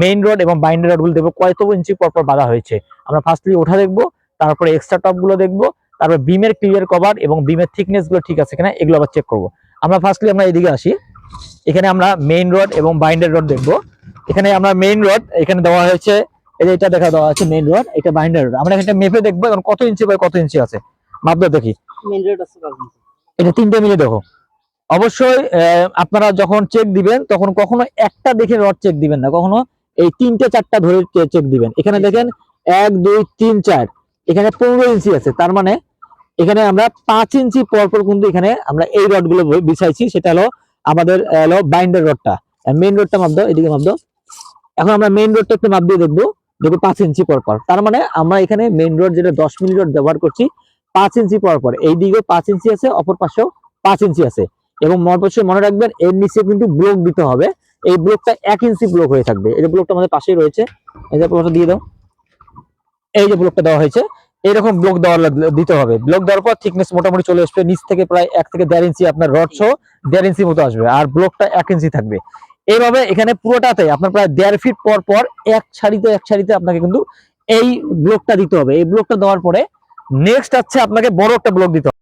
Main rod এবং binder রডগুলো দেখব কত ইঞ্চি পর পর বাঁধা হয়েছে। আমরা ফার্স্টলি ওঠা দেখব তারপরে এক্সট্রা টপগুলো দেখব তারপর বিমের ক্লিয়ার কভার এবং বিমের থিকনেসগুলো ঠিক আছে কিনা এগুলো আবার চেক করব। আমরা ফার্স্টলি আমরা এদিকে আসি এখানে আমরা মেইন রড এবং বাইন্ডার রড দেখব। এখানে আমরা মেইন রড এখানে দেওয়া হয়েছে এই যে এটা দেখা দেওয়া আছে মেইন রড এটা বাইন্ডার রড আমরা এখানে মেপে দেখব এখন কত ইঞ্চি বাই কত ইঞ্চি আছে। মাপটা দেখি। মেন রোড আছে এটা তিনটে মিলে দেখো। অবশ্যই আপনারা যখন চেক দিবেন, তখন কখনো একটা দেখে রড চেক দিবেন না। কখনো এই তিনটে, চারটা ধরে চেক দিবেন। এখানে দেখেন, এক, দুই, তিন, চার। এখানে পনেরো ইঞ্চি আছে। তার মানে এখানে আমরা পাঁচ ইঞ্চি পর পর কিন্তু এখানে আমরা এই রডগুলো বিছাইছি। সেটা হলো আমাদের হলো বাইন্ডার রডটা। মেইন রডটা মাপ দাও, এদিকে মাপ দাও। এখন আমরা মেইন রডটা একটু মাপ দিয়ে দেখব। দেখব পাঁচ ইঞ্চি পর পর তার মানে আমরা এখানে মেইন রড যেটা দশ মিলি রড ব্যবহার করছি, পাঁচ ইঞ্চি পর পর এই দিকেও পাঁচ ইঞ্চি আছে, অপর পাশেও পাঁচ ইঞ্চি আছে। এবং অবশ্যই মনে রাখবেন, এর নিচে কিন্তু ব্লক দিতে হবে। এই ব্লকটা এক ইঞ্চি ব্লক হয়ে থাকবে। এই যে ব্লকটা আমাদের পাশেই রয়েছে, এই যে ব্লকটা দিয়ে দাও। এই যে ব্লকটা দেওয়া হয়েছে, এইরকম ব্লক দেওয়া দিতে হবে। ব্লক দেওয়ার পর থিকনেস মোটামুটি চলে আসবে, নিচ থেকে প্রায় এক থেকে দেড় ইঞ্চি আপনার রড সহ দেড় ইঞ্চি মতো আসবে, আর ব্লকটা এক ইঞ্চি থাকবে। এইভাবে এখানে পুরোটাতে আপনার প্রায় দেড় ফিট পর পর, এক সারিতে এক সারিতে আপনাকে কিন্তু এই ব্লকটা দিতে হবে। এই ব্লকটা দেওয়ার পরে নেক্সট হচ্ছে আপনাকে বড় একটা ব্লক দিতে হবে